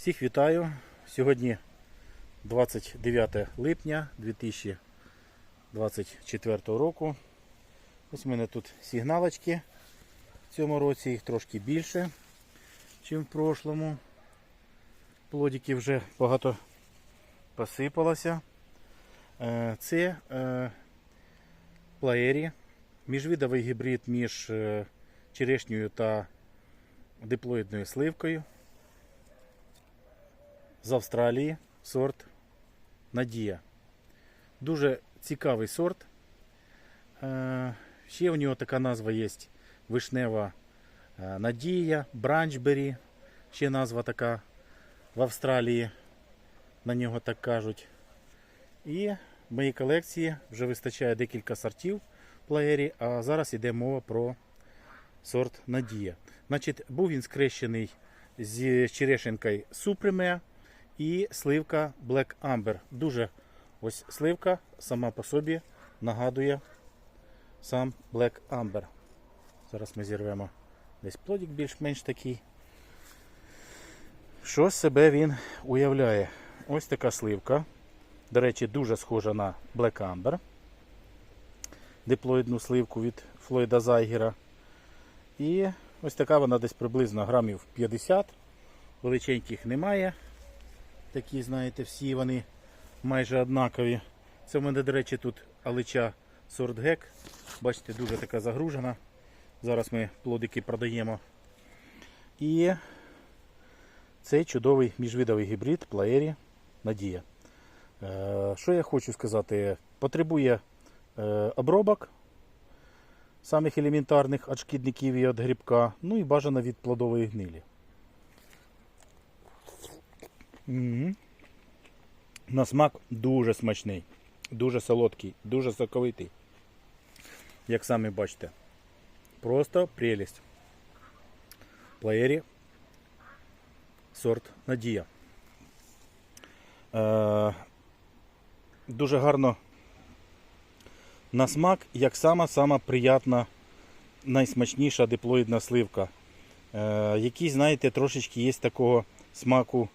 Всіх вітаю. Сьогодні 29 липня 2024 року. Ось у мене тут сигналочки. В цьому році їх трошки більше, ніж в прошлому. Плодиків вже багато посипалося. Е, Це е, плаєрі, міжвидовий гібрид між е, черешньою та диплоїдною сливкою з Австралії сорт Надія. Дуже цікавий сорт. Е, Ще у нього така назва є вишнева е, Надія, Бранчбері. Ще назва така в Австралії. На нього так кажуть. І в моїй колекції вже вистачає декілька сортів плеєрі, а зараз йде мова про сорт Надія. Значить, був він скрещений з черешенкою Supreme і сливка Black Amber. Дуже ось сливка сама по собі нагадує сам Black Amber. Зараз ми зірвемо десь плодик більш-менш такий. Що себе він уявляє? Ось така сливка. До речі, дуже схожа на Black Amber. Диплоїдну сливку від Флойда Зайгера. І ось така вона десь приблизно грамів 50. Величеньких немає. Такі, знаєте, всі вони майже однакові. Це в мене, до речі, тут алича сорт гек. Бачите, дуже така загружена. Зараз ми плодики продаємо. І цей чудовий міжвидовий гібрид плаєрі Надія. Е, Що я хочу сказати? Потребує е, обробок самих елементарних від шкідників і від грибка, ну і бажано від плодової гнилі. Мгм. На смак дуже смачний, дуже солодкий, дуже соковитий. Як самі бачите. Просто прелість. Плеєрі сорт Надія. Е, дуже гарно на смак, як сама-сама приятна, найсмачніша диплоїдна сливка. Е, який, знаєте, трошечки є такого смаку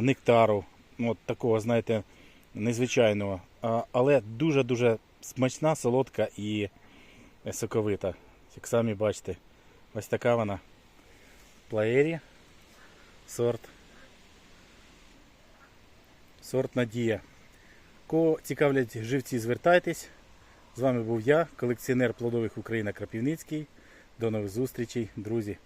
нектару, ну, от такого, знаєте, незвичайного. Але дуже-дуже смачна, солодка і е, соковита. Як самі бачите, ось така вона. Плаєрі сорт. Сорт Надія. Кого цікавлять живці, звертайтесь. З вами був я, колекціонер плодових Україна Крапівницький. До нових зустрічей, друзі.